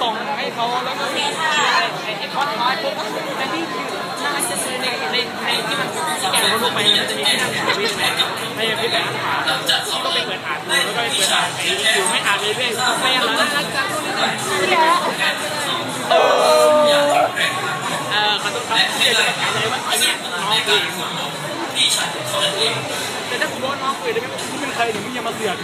ส่งให้เขาแล้วก็มีไอ้ไอ้คอร์สคอร์สปุ๊บแต่ที่คือน่าจะในในในที่มันที่แกเขาลงไปมันจะมีที่นั่งถ่ายวิดีโอไม่ใช่พี่แต่อ่านข่าก็ไปเปิดอ่านดูแล้วก็ไปเปิดอ่านไอ้อยู่ไม่อ่านเลยเรื่อยๆไปอ่านแล้วน่ารักจังเออเออเขาต้อขาเรียกจะประกาศเลยว่าไอ้เนี่ยน้องคือแต่ถ้าคุณรู้ว่าน้องคือได้ไหมคุณเป็นใครถึงมึงยังมาเสือก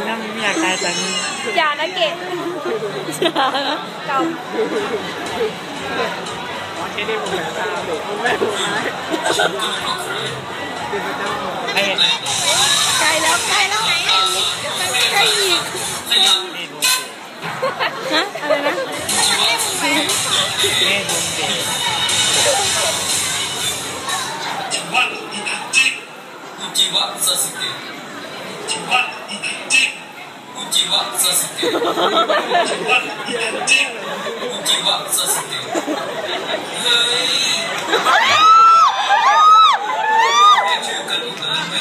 มึงนั่งไม่อยากตายแต่นี้อย่านะเกดอย่านะกอ๋อเจ๊ได้ผมแล้วตาเด็กผมแม่ผมไม้ไอ้ำใกล้แล้วใกล้แล้วใกล้อีกนี่ดูสิฮะอะไรนะนี่ดูสิอุจิวะซาสึเกะจิวะอิเกจิอุจิวะซาสึเกะจิวะอิเกจิอุจิวะซาสึเกะเฮ้ยแกชื่อกันอีกแล้วไหมจิวะอิเกจิ นะไปแกต้องฆ่าเ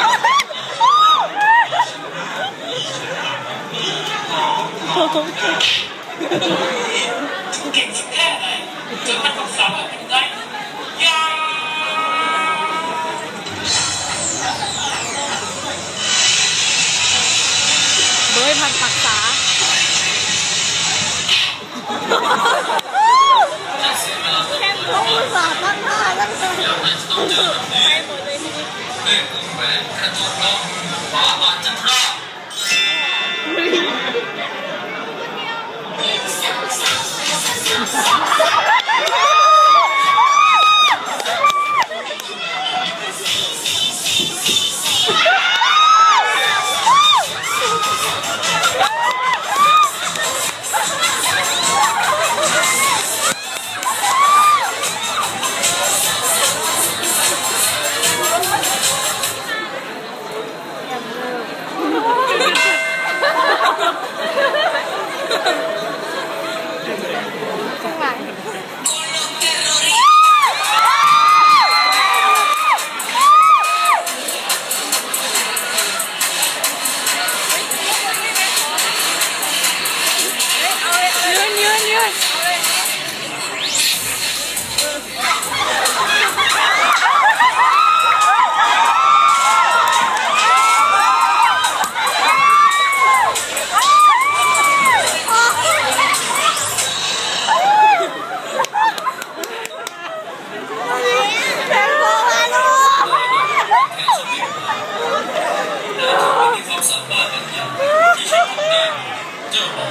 ข เป็นนักบุญของเราด้วยเรื่องของกูเก่งสักแค่ไหนจนมันต้องสาวเป็นได้ยาเบยพันปักษา ข้า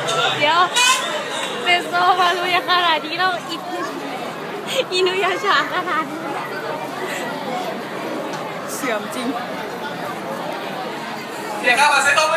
เจ้าน้องชายเดี๋ยวเป็นโซฟาลุยขนาดนี้เราอินอินุยาชาขนาดนี้เสื่อมจริง เดี๋ยวครับมาเซ็ตตัวไปด้วยครับ